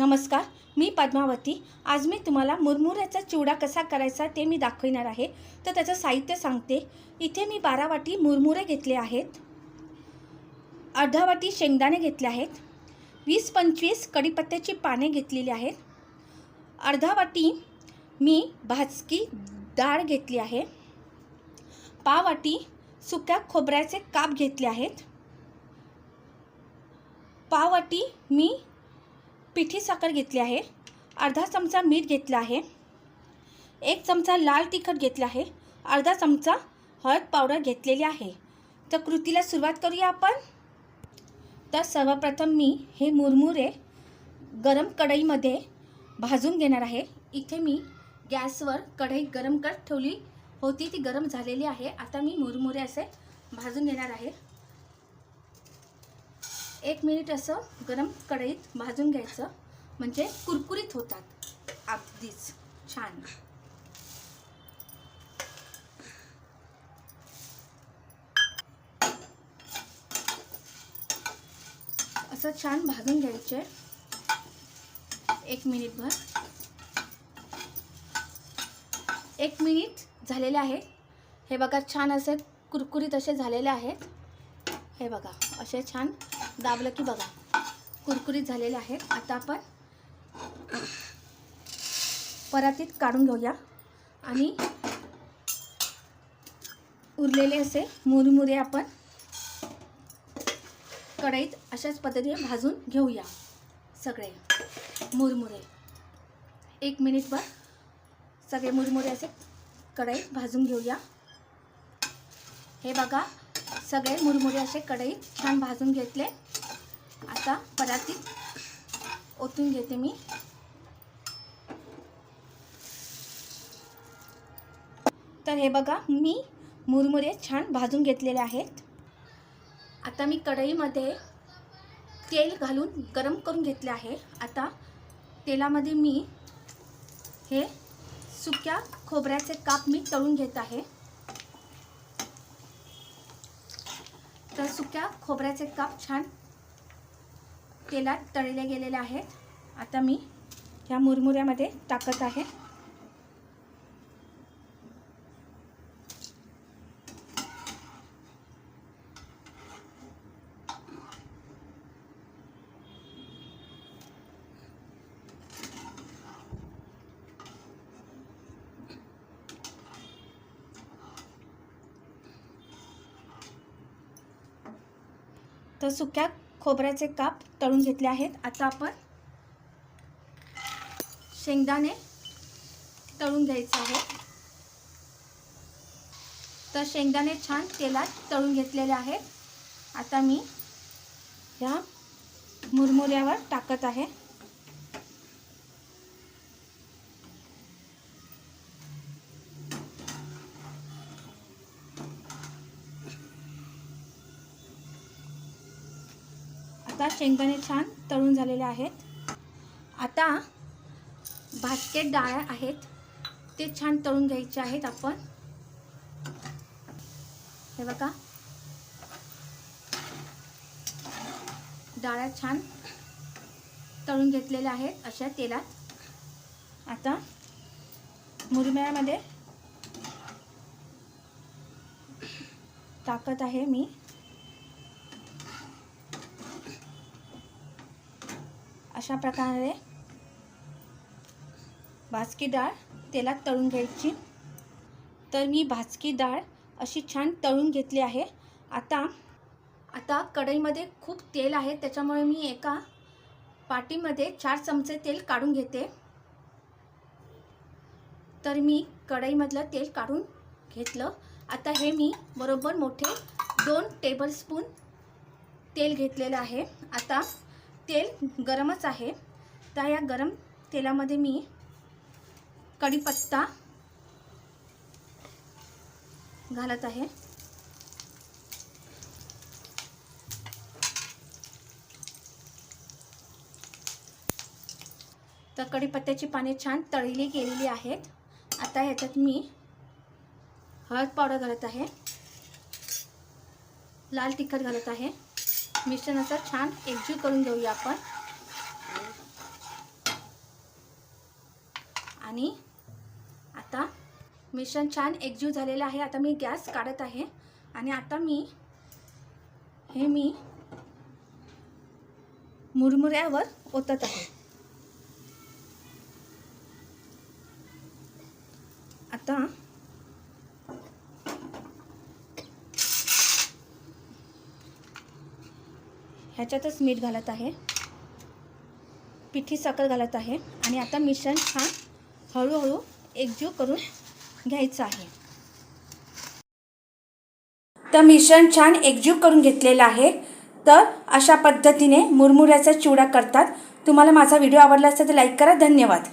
नमस्कार मी पद्मावती. आज मी तुम्हाला मुरमुऱ्याचा चिवडा कसा करायचा ते मी दाखविणार आहे. तर त्याचं साहित्य सांगते. इथे मी बारा वाटी मुरमुरे घेतले आहेत. अर्धा वाटी शेंगदाणे घेतले आहेत. वीस पंचवीस कढीपत्त्याची पाने घेतलेली आहेत. अर्धा वाटी मी भाजकी डाळ घेतली आहे. पाव वाटी सुक्या खोबऱ्याचे काप घेतले आहेत. पाव वाटी मी पिठी साखर घेतली आहे. अर्धा चमचा मीठ घेतलं आहे. एक चमचा लाल तिखट घेतला आहे. अर्धा चमचा हळद पावडर घेतलेली आहे. तर कृतीला सुरुवात करूया आपण. तर सर्वप्रथम मी हे मुरमुरे गरम कढईमध्ये भाजून घेणार आहे. इथे मी गॅसवर कढई गरम करत ठेवली. होती ती गरम झालेली आहे. आता मी मुरमुरे असे भाजून घेणार आहे. एक मिनिट असं गरम कढईत भाजून घ्यायचं. म्हणजे कुरकुरीत होतात. अगदीच छान. असं छान भाजून घ्यायचे. एक मिनिटभर. एक मिनिट झालेले आहे. हे बघा छान असे कुरकुरीत असे झालेले आहेत. हे बघा असे छान दाबलं की बघा. कुरकुरीत झालेले आहेत. आता आपण परातीत काढून घेऊया. आणि उरलेले असे मुरमुरे आपण कढईत अशाच पद्धतीने भाजून घेऊया. सगळे मुरमुरे. एक मिनिटभर सगळे मुरमुरे असे कढईत भाजून घेऊया. हे बघा. सगळे मुरमुरे असे कढईत छान भाजून घेतले. आता परातीत ओतून घेते मी. तर हे बघा मी मुरमुरे छान भाजून घेतलेले आहेत. आता मी कढईमध्ये तेल घालून गरम करून घेतले आहे. आता तेलामध्ये मी हे सुक्या खोबऱ्याचे काप मी तळून घेत आहे. तर सुक्या खोबऱ्याचे काप छान तेलात तळले गेलेले आहेत. आता मी ह्या मुरमुऱ्यामध्ये टाकत आहे. तर सुक्या खोबऱ्याचे काप तळून घेतले आहेत. आता आपण शेंगदाणे तळून घ्यायचे आहे तर शेंगदाणे छान तेलात तळून घेतलेले आहेत. आता मी ह्या मुरमुऱ्यावर टाकत आहे. आता शेंगदाणे छान तळून झालेले आहेत. आता भाजकेट डाळ आहेत ते छान तळून घ्यायचे आहेत आपण. हे बघा. डाळ्या छान तळून घेतलेल्या आहेत अशा तेलात. आता मुरम्यामध्ये टाकत आहे मी. अशा प्रकारे भाजकी डाळ तेलात तळून घ्यायची. तर मी भाजकी डाळ अशी छान तळून घेतली आहे. आता आता कढईमध्ये खूप तेल आहे त्याच्यामुळे मी एका पाटीमध्ये चार चमचे तेल काढून घेते. तर मी कढईमधलं तेल काढून घेतलं. आता हे मी बरोबर मोठे दोन टेबलस्पून तेल घेतलेलं आहे. आता तेल गरमच आहे. तर या गरम तेलामध्ये मी कढीपत्ता घालत आहे. तर कढीपत्त्याची पाने छान तळली गेलेली आहेत. आता ह्याच्यात मी हळद पावडर घालत आहे. लाल तिखट घालत आहे. मिश्रण असं छान एकजीव करून घेऊया आपण. आणि आता मिश्रण छान एकजीव झालेलं आहे. आता मी गॅस काढत आहे. आणि आता मी हे मी मुरमुऱ्यावर ओतत आहे. आता ह्याच्यातच मीठ घालत आहे. पिठी साखर घालत आहे. आणि आता मिश्रण छान हळूहळू एकजीव करून घ्यायचं आहे. तर मिश्रण छान एकजीव करून घेतलेलं आहे. तर अशा पद्धतीने मुरमुऱ्याचा चिवडा करतात. तुम्हाला माझा व्हिडिओ आवडला असेल तर लाईक करा. धन्यवाद.